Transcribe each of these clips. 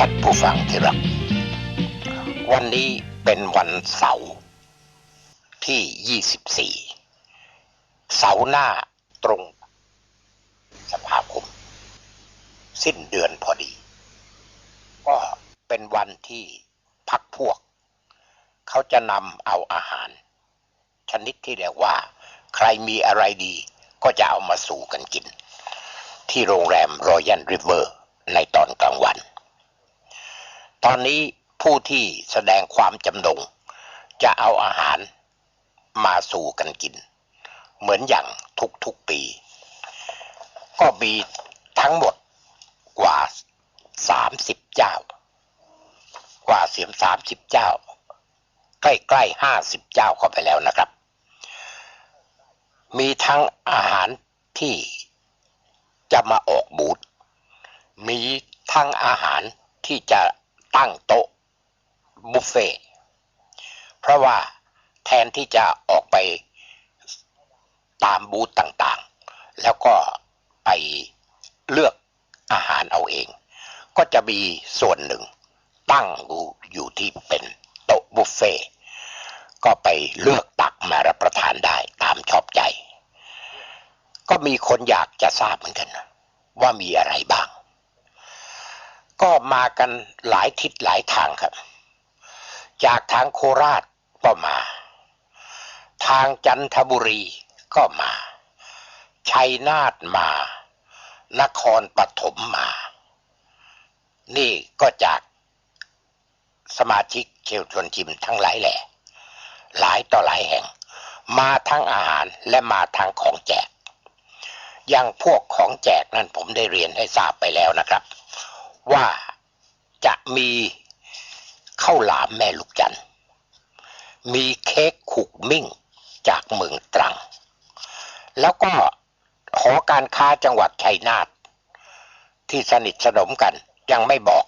ท่านผู้ฟังที่รัก วันนี้เป็นวันเสาร์ที่ 24 เสาร์หน้าตรงสภาคม สิ้นเดือนพอดี ก็เป็นวันที่พักพวก เขาจะนำเอาอาหาร ชนิดที่เรียกว่า ใครมีอะไรดีก็จะเอามาสู่กันกิน ที่โรงแรมรอยัลริเวอร์ในตอนกลางวัน ตอนนี้ผู้ที่แสดงความจำนง จะเอาอาหารมาสู่กันกิน เหมือนอย่างทุกๆปี ก็มีทั้งหมดกว่า30เจ้า กว่าเสียมสามสิบเจ้า ใกล้ๆห้าสิบเจ้าเข้าไปแล้วนะครับ มีทั้งอาหารที่จะมาออกบูธมีทั้งอาหารที่จะ ตั้งโต๊ะบุฟเฟ่เพราะว่าแทนที่จะออกไปตามบูธต่างๆ แล้วก็ไปเลือกอาหารเอาเอง ก็จะมีส่วนหนึ่งตั้งอยู่ที่เป็นโต๊ะบุฟเฟ่ก็ไปเลือกตักมารับประทานได้ตามชอบใจ ก็มีคนอยากจะทราบเหมือนกันว่ามีอะไรบ้าง ก็มากันหลายทิศหลายทางครับ จากทางโคราชก็มา ทางจันทบุรีก็มา ชัยนาทมา นครปฐมมา นี่ก็จากสมาชิกเชลชวนชิมทั้งหลายแหล่ หลายต่อหลายแห่ง มาทั้งอาหารและมาทั้งของแจก อย่างพวกของแจกนั้นผมได้เรียนให้ทราบไปแล้วนะครับ ว่าจะมีข้าวหลามแม่ลูกจันทร์มีเค้กขุกมิ่งจากเมืองตรัง แล้วก็หอการค้าจังหวัดชัยนาทที่สนิทสนมกันยังไม่บอก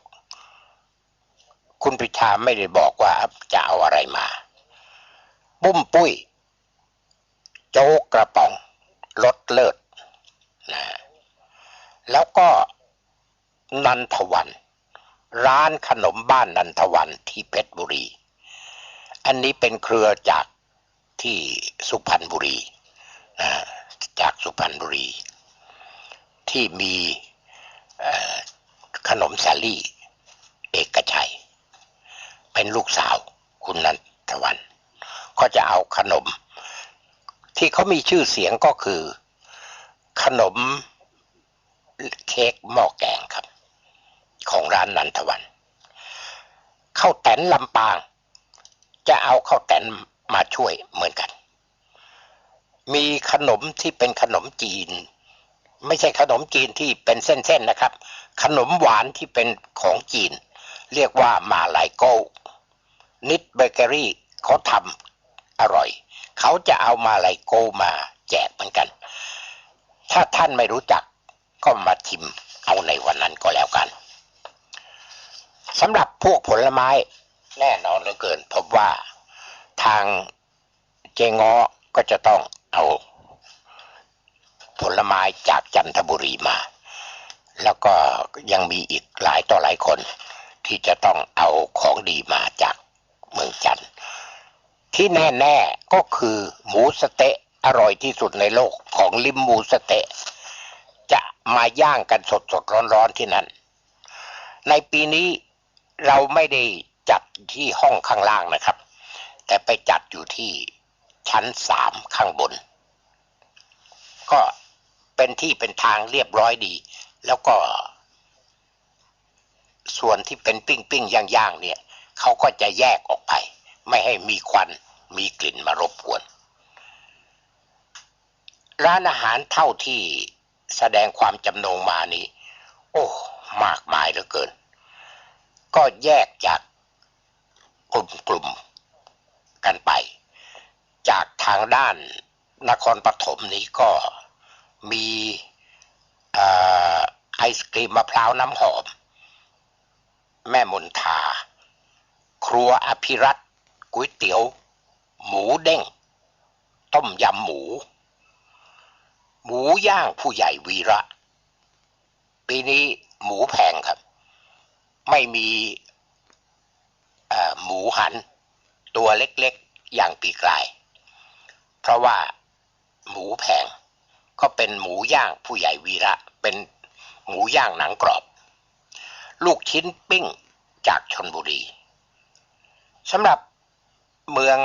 คุณพิธาไม่ได้บอกว่าจะเอาอะไรมา ปุ้มปุ้ย โจกกระป๋องรสเลิศนะแล้วก็ นันทวัน ร้านขนมบ้านนันทวันที่เพชรบุรี อันนี้เป็นเครือจากที่สุพรรณบุรีนะจากสุพรรณบุรี ที่มีขนมสาลี่เอกชัย เป็นลูกสาวคุณนันทวัน ก็จะเอาขนม ที่เขามีชื่อเสียงก็คือขนมเค้กหม้อแกงครับ ของร้านนันทวันข้าวแตนลำปาง จะเอาข้าวแตนมาช่วยเหมือนกัน มีขนมที่เป็นขนมจีน ไม่ใช่ขนมจีนที่เป็นเส้นๆนะครับ ขนมหวานที่เป็นของจีน เรียกว่ามาลายโก้นิดเบเกอรี่เขาทำอร่อย เขาจะเอามาลายโก้มาแจกเหมือนกัน ถ้าท่านไม่รู้จักก็มาชิมเอาในวันนั้นก็แล้วกัน สำหรับพวกผลไม้แน่นอนเหลือเกินพบว่าทางเจงอก็จะต้องเอา ผลไม้จากจันทบุรีมา แล้วก็ยังมีอีกหลายต่อหลายคน ที่จะต้องเอาของดีมาจากเมืองจันทร์ที่แน่ ๆ ก็คือหมูสเต๊ะอร่อยที่สุดในโลกของลิมหมูสเต๊ะจะมาย่างกันสดๆร้อนๆที่นั่นในปีนี้ เราไม่ได้จัดที่ห้องข้างล่างนะครับ แต่ไปจัดอยู่ที่ชั้นสามข้างบน ก็เป็นที่เป็นทางเรียบร้อยดี แล้วก็ ส่วนที่เป็นปิ้งปิ้งย่างย่างเนี่ยเขาก็จะแยกออกไป ไม่ให้มีควันมีกลิ่นมารบกวน ร้านอาหารเท่าที่แสดงความจำนงมานี้ โอ้ มากมายเหลือเกิน ก็แยกจากกลุ่มกลุ่มกันไป จากทางด้านนครปฐมนี้ก็มีไอศกรีมมะพร้าวน้ำหอม แม่มนทา ครัวอภิรัตก๋วยเตี๋ยว หมูเด้ง ต้มยำหมู หมูย่างผู้ใหญ่วีระ ปีนี้หมูแพงครับ ไม่มีหมูหัน ตัวเล็กๆอย่างปีกลาย เพราะว่าหมูแพงก็เป็นหมูย่างผู้ใหญ่วีระเป็นหมูย่างหนังกรอบ ลูกชิ้นปิ้งจากชนบุรีสำหรับเมือง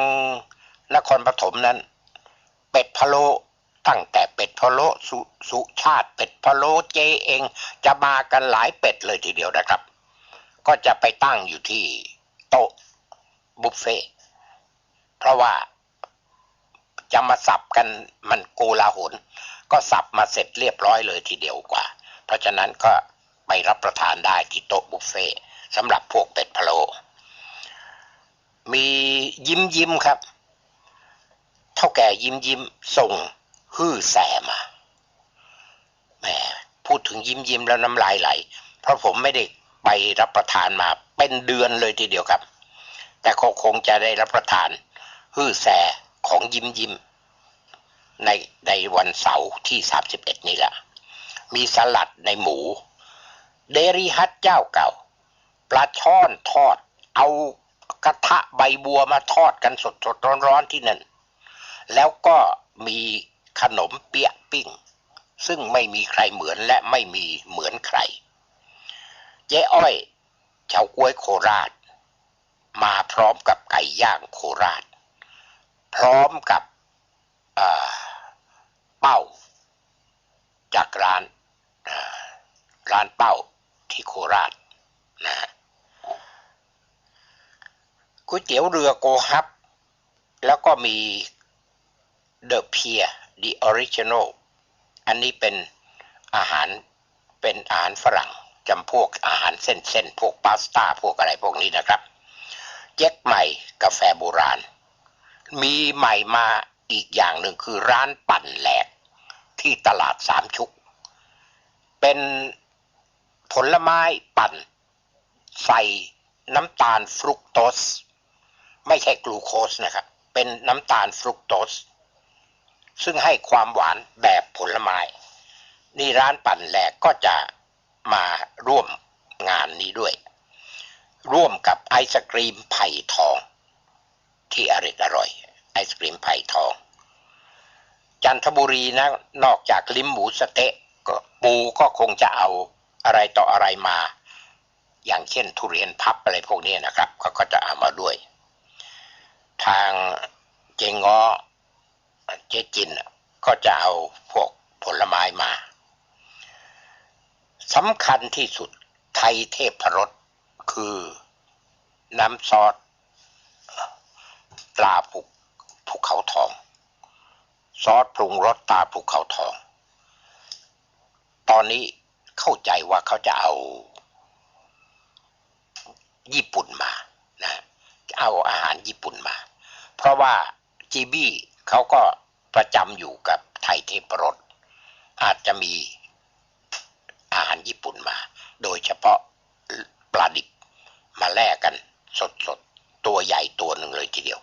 นครปฐมนั้น เป็ดพะโลตั้งแต่เป็ดพะโลสุสุชาติ เป็ดพะโลเจเอง จะมากันหลายเป็ดเลยทีเดียวนะครับ ก็จะไปตั้งอยู่ที่โต๊ะบุฟเฟ่เพราะว่าจะมาสับกันมันโกลาหลก็สับมาเสร็จเรียบร้อยเลยทีเดียวกว่า เพราะฉะนั้นก็ไปรับประทานได้ที่โต๊ะบุฟเฟ่สำหรับพวกเป็ดพะโล มียิ้มยิ้มครับ เท่าแก่ยิ้มยิ้มส่งฮื้อแสมาแหมพูดถึงยิ้มยิ้มแล้วน้ำลายไหล เพราะผมไม่ได้ ไปรับประทานมาเป็นเดือนเลยทีเดียวครับ แต่ก็คงจะได้รับประทานฮื้อแสของยิ้มยิ้มในในวันเสาร์ที่ 31 นี่แหละ มีสลัดในหมู เดริฮัตเจ้าเก่า ปลาช่อนทอด เอากระทะใบบัวมาทอดกันสดสดร้อนร้อนๆที่นั่น แล้วก็มีขนมเปี๊ยะปิ้ง ซึ่งไม่มีใครเหมือนและไม่มีเหมือนใคร จ๊อ้อยชาวกล้วยโคราช มาพร้อมกับไก่ย่างโคราช พร้อมกับเป้า จากร้านร้านเป้าที่โคราชนะฮะก๋วยเตี๋ยวเรือโกฮับ แล้วก็มีเดอะเพียดีออริจินอลอันนี้เป็นอาหารเป็นอาหารฝรั่ง จำพวกอาหารเส้นๆ พวกพาสต้า พวกอะไรพวกนี้นะครับเจ๊กใหม่กาแฟโบราณ มีใหม่มาอีกอย่างหนึ่งคือร้านปั่นแหลกที่ตลาดสามชุก เป็นผลไม้ปั่น ใส่น้ำตาลฟรุกโตส ไม่ใช่กลูโคสนะครับ เป็นน้ำตาลฟรุกโตส ซึ่งให้ความหวานแบบผลไม้ นี่ร้านปั่นแหลกก็จะ มาร่วมงานนี้ด้วย ร่วมกับไอศกรีมไผ่ทอง ที่อร่อยอร่อย ไอศกรีมไผ่ทอง จันทบุรีนะนอกจากลิ้มหมูสเต๊ะก็ปูก็คงจะเอาอะไรต่ออะไรมา อย่างเช่นทุเรียนพับอะไรพวกนี้นะครับเขาก็จะเอามาด้วย ทางเจงอเจจินก็จะเอาพวกผลไม้มา สำคัญที่สุดไทยเทพรสคือน้ำซอสตราภูภูเขาทอง ซอสปรุงรสตราภูเขาทอง ตอนนี้เข้าใจว่าเขาจะเอา ญี่ปุ่นมานะเอาอาหารญี่ปุ่นมา เพราะว่าจีบี้เขาก็ประจำอยู่กับไทยเทพรสอาจจะมี ญี่ปุ่นมา โดยเฉพาะปลาดิบมาแลกกันสดๆตัวใหญ่ตัวหนึ่งเลยทีเดียว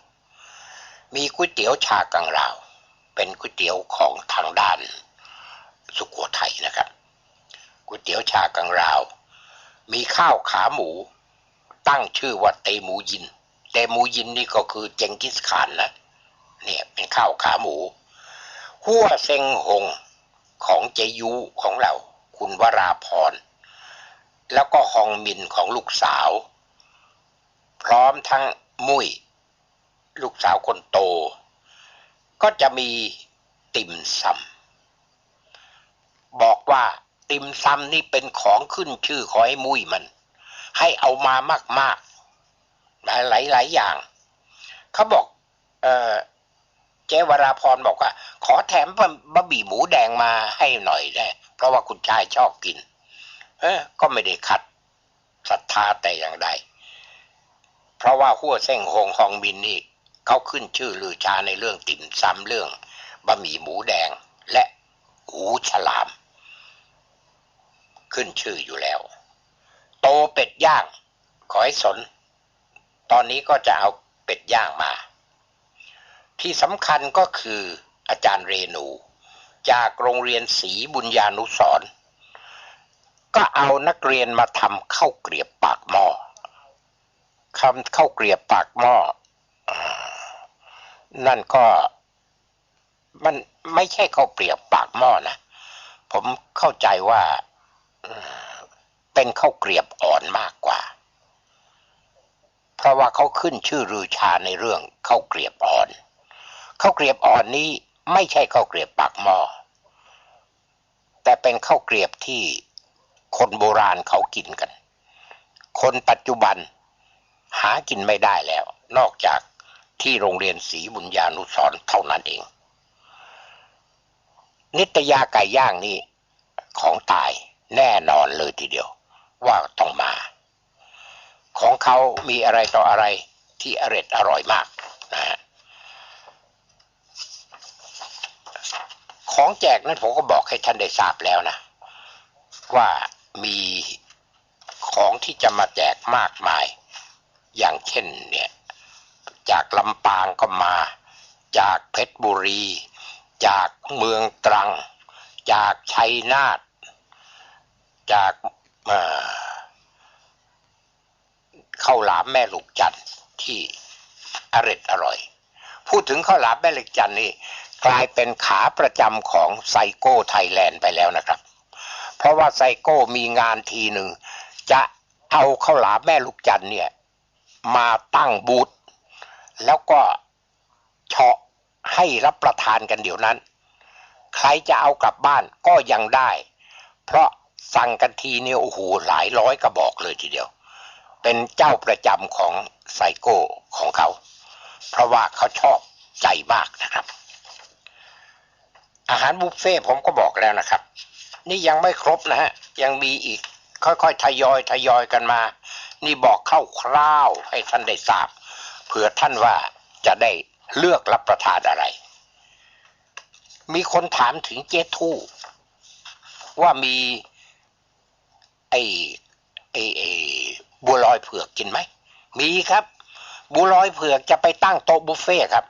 มีก๋วยเตี๋ยวชากังราว เป็นก๋วยเตี๋ยวของทางด้านสุโขทัยนะครับก๋วยเตี๋ยวชากังราว มีข้าวขาหมู ตั้งชื่อว่าเตมูยิน เตมูยินนี่ก็คือเจงกิสขานนะเนี่ยเป็นข้าวขาหมูหัวเซงหงของเจยูของเรา คุณวราพร แล้วก็ฮองมินของลูกสาว พร้อมทั้งมุ้ยลูกสาวคนโต ก็จะมีติ่มซำบอกว่าติ่มซำนี่เป็นของขึ้นชื่อของไอ้มุ้ยมัน ให้เอามามากๆ หลายหลายๆอย่าง เขาบอก เออ เจ๊วราพรบอกว่า ขอแถมบะหมี่หมูแดงมาให้หน่อยได้ เพราะว่าคุณชายชอบกิน เออก็ไม่ได้ขัดศรัทธาแต่อย่างใด เพราะว่าหัวเส้งหงฮองมินนี่เขาขึ้นชื่อลือชาในเรื่องติ่มซำเรื่องบะหมี่หมูแดงและหูฉลาม ขึ้นชื่ออยู่แล้ว โตเป็ดย่าง ขอให้สน ตอนนี้ก็จะเอาเป็ดย่างมา ที่สำคัญก็คืออาจารย์เรนู จากโรงเรียนศรีบุญญานุสรก็เอานักเรียนมาทำข้าวเกรียบปากหม้อคำข้าวเกรียบปากหม้อนั่นก็มันไม่ใช่ข้าวเกรียบปากหม้อนะ ผมเข้าใจว่าเป็นข้าวเกรียบอ่อนมากกว่า เพราะว่าเขาขึ้นชื่อรือชาในเรื่องข้าวเกรียบอ่อน ข้าวเกรียบอ่อนนี้ไม่ใช่ข้าวเกรียบปากหม้อแต่เป็นข้าวเกรียบที่คนโบราณเขากินกัน คนปัจจุบันหากินไม่ได้แล้ว นอกจากที่โรงเรียนศรีบุญญานุสรเท่านั้นเอง นิตยาไก่ย่างนี่ของตายแน่นอนเลยทีเดียว ว่าต้องมา ของเขามีอะไรต่ออะไรที่อร่อยอร่อยมากนะฮะ ของแจกนั้นผมก็บอกให้ท่านได้ทราบแล้วนะ ว่ามีของที่จะมาแจกมากมาย อย่างเช่นเนี่ยจากลำปางก็มา จากเพชรบุรี จากเมืองตรัง จากชัยนาทจากเข้าวหลามแม่ลูกจันทร์ที่อร่อยอร่อย พูดถึงข้าวหลามแม่ลูกจันทร์นี่ กลายเป็นขาประจำของไซโก้ไทยแลนด์ไปแล้วนะครับ เพราะว่าไซโก้มีงานทีหนึ่ง จะเอาข้าวหลามแม่ลูกจันเนี่ย มาตั้งบูธแล้วก็เฉาะให้รับประทานกันเดี๋ยวนั้น ใครจะเอากลับบ้านก็ยังได้ เพราะสั่งกันทีเนี่ยโอ้โหหลายร้อยกระบอกเลยทีเดียว เป็นเจ้าประจำของไซโก้ของเขา เพราะว่าเขาชอบใจมากนะครับ อาหารบุฟเฟ่ผมก็บอกแล้วนะครับ นี่ยังไม่ครบนะฮะ ยังมีอีกค่อยๆทยอยทยอยกันมา นี่บอกคร่าวๆให้ท่านได้ทราบเผื่อท่านว่าจะได้เลือกรับประทานอะไร มีคนถามถึงเจทู่ว่ามีไอ้ไอ้ไอ้บัวลอยเผือกกินไหม มีครับ บัวลอยเผือกจะไปตั้งโต๊ะบุฟเฟ่ครับ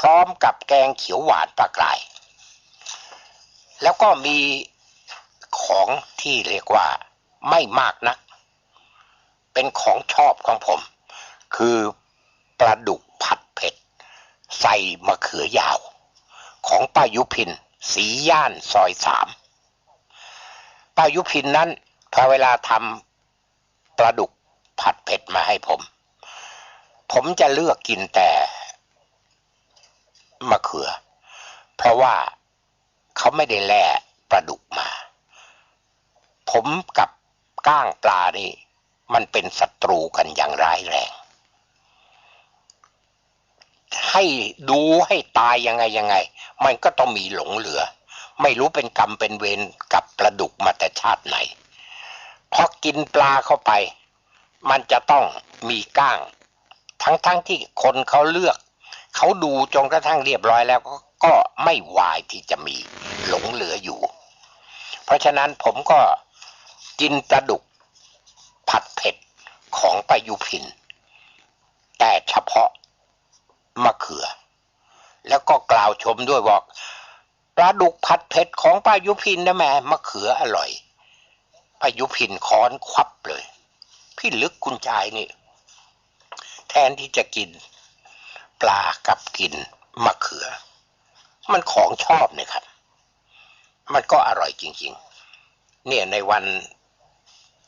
พร้อมกับแกงเขียวหวานปลากราย แล้วก็มีของที่เรียกว่าไม่มากนัก เป็นของชอบของผม คือปลาดุกผัดเผ็ด ใส่มะเขือยาว ของป้ายุพิน สีย่านซอยสามป้ายุพินนั้นพอเวลาทำปลาดุกผัดเผ็ดมาให้ผม ผมจะเลือกกินแต่มะเขือ เพราะว่า เขาไม่ได้แล่ปลาดุกมา ผมกับก้างปลานี่ มันเป็นศัตรูกันอย่างร้ายแรง ให้ดูให้ตายยังไงยังไง มันก็ต้องมีหลงเหลือ ไม่รู้เป็นกรรมเป็นเวรกับปลาดุกมาแต่ชาติไหนพอกินปลาเข้าไป มันจะต้องมีก้าง ทั้งๆทที่คนเขาเลือก เขาดูจนกระทั่งเรียบร้อยแล้วก็ ก็ไม่วายที่จะมีหลงเหลืออยู่ เพราะฉะนั้นผมก็กินปลาดุกผัดเผ็ดของปายุพิน แต่เฉพาะมะเขือ แล้วก็กล่าวชมด้วยบอกปลาดุกผัดเผ็ดของป้ายุพินนะแม่มะเขืออร่อยป้ายุพินค้อนควับเลย พี่ลึกคุณชายนี่ แทนที่จะกิน ปลากับกินมะเขือ มันของชอบเนี่ยครับ มันก็อร่อยจริง ๆ เนี่ยในวัน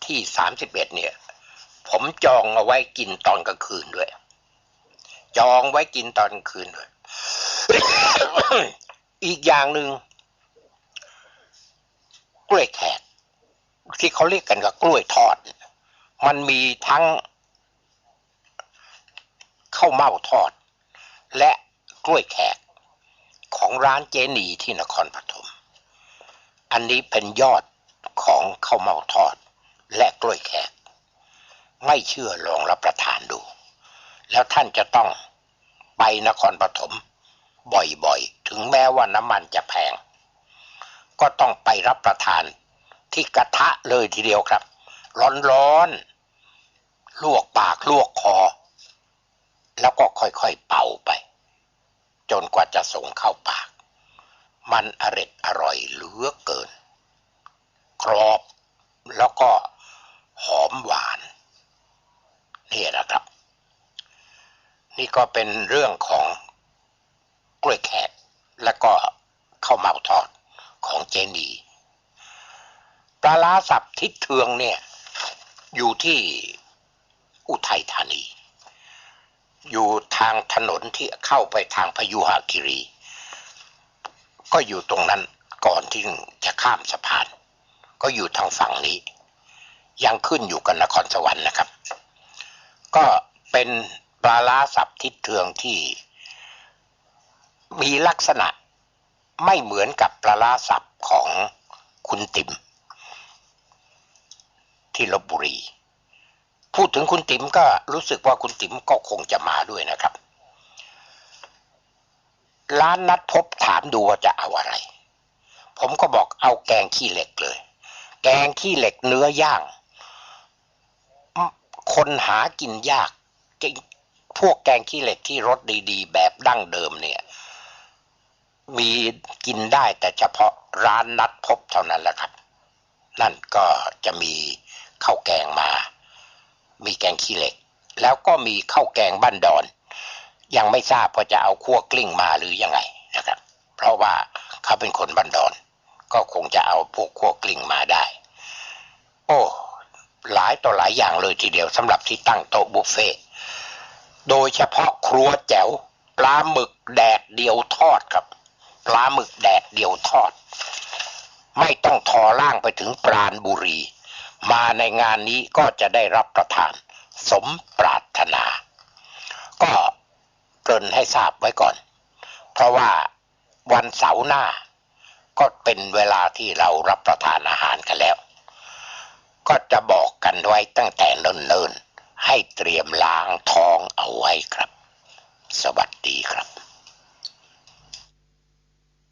ที่สามสิบเอ็ดเนี่ย ผมจองเอาไว้กินตอนกลางคืนด้วย จองไว้กินตอนคืนด้วย อีกอย่างหนึ่งกล้วยแขกที่เขาเรียกกันกับกล้วยทอด มันมีทั้งข้าวเม่าทอด และกล้วยแขก ของร้านเจนีที่นครปฐม อันนี้เป็นยอดของข้าวเม่าทอดและกล้วยแขก ไม่เชื่อลองรับประทานดู แล้วท่านจะต้องไปนครปฐมบ่อยๆ ถึงแม้ว่าน้ำมันจะแพง ก็ต้องไปรับประทานที่กระทะเลยทีเดียวครับ ร้อนๆ ลวกปากลวกคอ แล้วก็ค่อยๆเป่าไป จนกว่าจะส่งเข้าปาก มันอร็ดอร่อยเหลือเกิน กรอบแล้วก็หอมหวานนี่นะครับ นี่ก็เป็นเรื่องของกล้วยแขกและก็ข้าวเมาทอดของเจนีปลาล้าสับทิศเทืองเนี่ย อยู่ที่อุทัยธานี ทางถนนที่เข้าไปทางพยุหคีรี ก็อยู่ตรงนั้นก่อนที่จะข้ามสะพาน ก็อยู่ทางฝั่งนี้ ยังขึ้นอยู่กับนครสวรรค์นะครับ ก็เป็นปลาล้าสับทิศเทืองที่มีลักษณะไม่เหมือนกับปลาล้าสับของคุณติมที่ลบบุรี พูดถึงคุณติ๋มก็รู้สึกว่าคุณติ๋มก็คงจะมาด้วยนะครับ ร้านนัดพบถามดูว่าจะเอาอะไร ผมก็บอกเอาแกงขี้เหล็กเลย แกงขี้เหล็กเนื้อย่าง คนหากินยาก พวกแกงขี้เหล็กที่รสดีๆ แบบดั้งเดิมเนี่ย มีกินได้แต่เฉพาะร้านนัดพบเท่านั้นแหละครับ นั่นก็จะมีข้าวแกงมา มีแกงขี้เหล็ก แล้วก็มีข้าวแกงบ้านดอน ยังไม่ทราบว่าจะเอาคั่วกลิ้งมาหรือยังไงนะครับ เพราะว่าเขาเป็นคนบ้านดอน ก็คงจะเอาพวกคั่วกลิ้งมาได้ โอ้หลายต่อหลายอย่างเลยทีเดียวสำหรับที่ตั้งโต๊ะบุฟเฟ่โดยเฉพาะครัวแจ๋วปลาหมึกแดดเดียวทอดครับปลาหมึกแดดเดียวทอด ไม่ต้องทอล่างไปถึงปราณบุรี มาในงานนี้ก็จะได้รับประทาน สมปรารถนา ก็เกริ่นให้ทราบไว้ก่อน เพราะว่าวันเสาร์หน้า ก็เป็นเวลาที่เรารับประทานอาหารกันแล้ว ก็จะบอกกันไว้ตั้งแต่เนิ่นๆให้เตรียมล้างท้องเอาไว้ครับ สวัสดีครับ